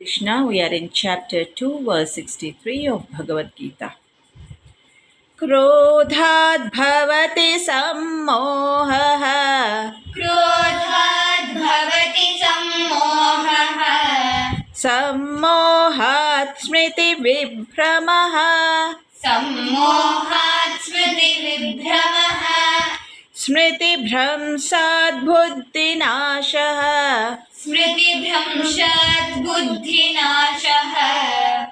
Krishna, we are in chapter 2, verse 63 of Bhagavad Gita. क्रोधाद् भवति सम्मोहः क्रोधाद् भवति सम्मोहः सम्मोहात् स्मृतिविभ्रमः सम्मोहात् स्मृतिविभ्रमः स्मृतिभ्रंशात् बुद्धिनाशः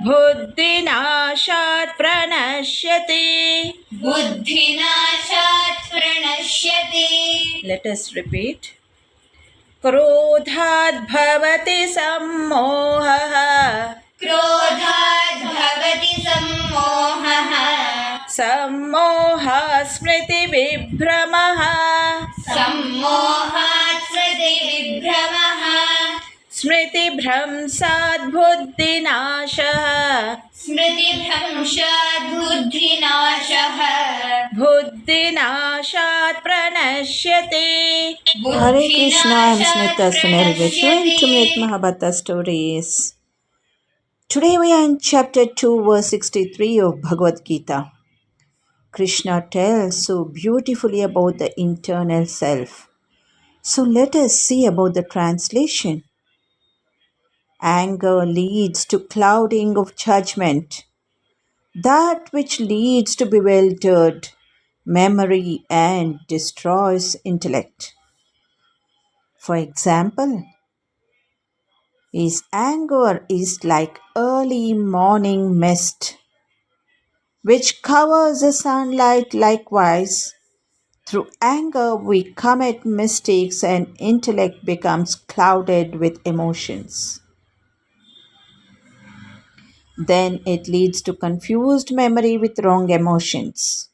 बुद्धिनाशात् प्रणश्यते। बुद्धिनाशात् प्रणश्यते। लेट अस रिपीट क्रोधात् भवति सम्मोहः। क्रोधात् भवति सम्मोहः। सम्मोहः स्मृतिविभ्रमः सम्मोहः स्मृतिभ्रंशात् बुद्धिनाशः स्मृतिभ्रंशात् बुद्धिनाशः बुद्धिनाशात् प्रणश्यति Hare Krishna, I am Smita Sunil Vishwan to make Mahabharata stories. Today we are in chapter 2, verse 63 of Bhagavad Gita. Krishna tells so beautifully about the internal self. So let us see about the translation. Anger leads to clouding of judgment. That which leads to bewildered memory and destroys intellect. For example, his anger is like early morning mist, which covers the sunlight likewise. Through anger, we commit mistakes and intellect becomes clouded with emotions. Then it leads to confused memory with wrong emotions.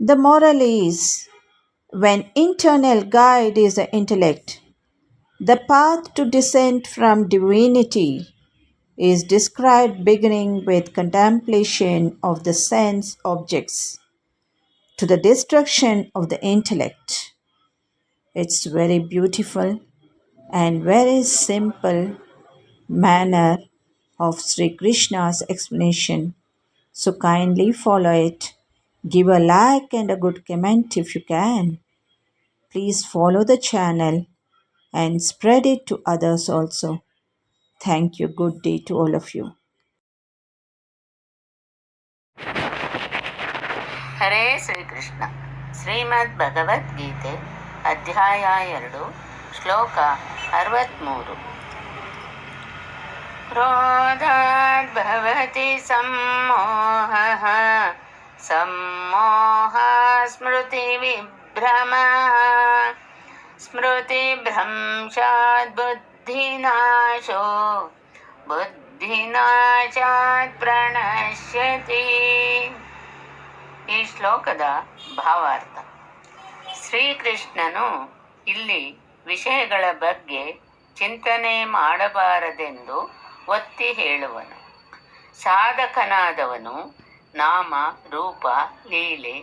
The moral is when internal guide is the intellect, the path to descent from divinity is described beginning with contemplation of the sense objects to the destruction of the intellect. It's very beautiful and very simple manner of Sri Krishna's explanation. So kindly follow it. Give a like and a good comment if you can. Please follow the channel and spread it to others also. Thank you. Good day to all of you. ಹರೇ ಶ್ರೀಕೃಷ್ಣ ಶ್ರೀಮದ್ ಭಗವದ್ಗೀತೆ ಅಧ್ಯಾಯ ಎರಡು ಶ್ಲೋಕ ಅರವತ್ತ್ಮೂರು ಕ್ರೋಧಾದ್ಭವತಿ सम्मोहः सम्मोह स्मृतिविभ्रमः स्मृतिभ्रंशात् बुद्धिनाशो बुद्धिनाशात् प्रणश्यति ಈ ಶ್ಲೋಕದ ಭಾವಾರ್ಥ ಶ್ರೀಕೃಷ್ಣನು ಇಲ್ಲಿ ವಿಷಯಗಳ ಬಗ್ಗೆ ಚಿಂತನೆ ಮಾಡಬಾರದೆಂದು ಒತ್ತಿ ಹೇಳುವನು. ಸಾಧಕನಾದವನು ನಾಮ, ರೂಪ, ಲೀಲೆ,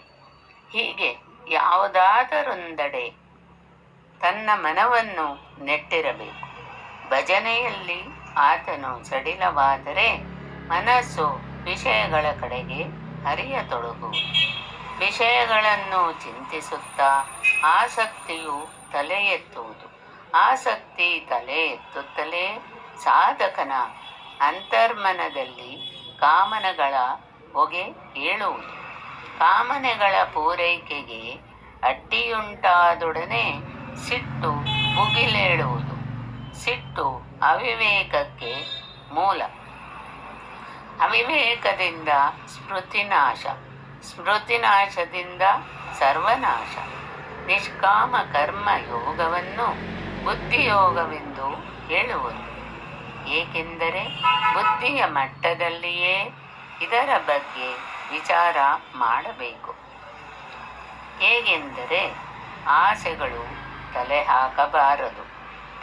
ಹೀಗೆ ಯಾವುದಾದರೊಂದೆಡೆ ತನ್ನ ಮನವನ್ನು ನೆಟ್ಟಿರಬೇಕು. ಭಜನೆಯಲ್ಲಿ ಆತನು ಸಡಿಲವಾದರೆ ಮನಸ್ಸು ವಿಷಯಗಳ ಕಡೆಗೆ ಹರಿಯತೊಡಗು. ವಿಷಯಗಳನ್ನು ಚಿಂತಿಸುತ್ತಾ ಆಸಕ್ತಿಯು ತಲೆ ಎತ್ತುವುದು ಆಸಕ್ತಿ ತಲೆ ಎತ್ತುತ್ತಲೇ ಸಾಧಕನ ಅಂತರ್ಮನದಲ್ಲಿ ಕಾಮನಗಳ ಹೊಗೆ ಏಳುವುದು. ಕಾಮನೆಗಳ ಪೂರೈಕೆಗೆ ಅಡ್ಡಿಯುಂಟಾದೊಡನೆ ಸಿಟ್ಟು ಮುಗಿಲೇಳುವುದು. ಸಿಟ್ಟು ಅವಿವೇಕಕ್ಕೆ ಮೂಲ. ಅವಿವೇಕದಿಂದ ಸ್ಮೃತಿನಾಶ. ಸ್ಮೃತಿನಾಶದಿಂದ ಸರ್ವನಾಶ. ನಿಷ್ಕಾಮ ಕರ್ಮ ಯೋಗವನ್ನು ಬುದ್ಧಿಯೋಗವೆಂದು ಹೇಳುವುದು. ಏಕೆಂದರೆ ಬುದ್ಧಿಯ ಮಟ್ಟದಲ್ಲಿಯೇ ಇದರ ಬಗ್ಗೆ ವಿಚಾರ ಮಾಡಬೇಕು. ಹೇಗೆಂದರೆ ಆಸೆಗಳು ತಲೆ ಹಾಕಬಾರದು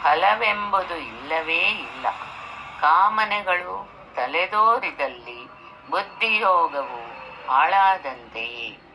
ಫಲವೆಂಬುದು ಇಲ್ಲವೇ ಇಲ್ಲ. ಕಾಮನೆಗಳು ತಲೆದೋರಿದಲ್ಲಿ ಬುದ್ಧಿಯೋಗವು ಹಾಳಾದಂತೆಯೇ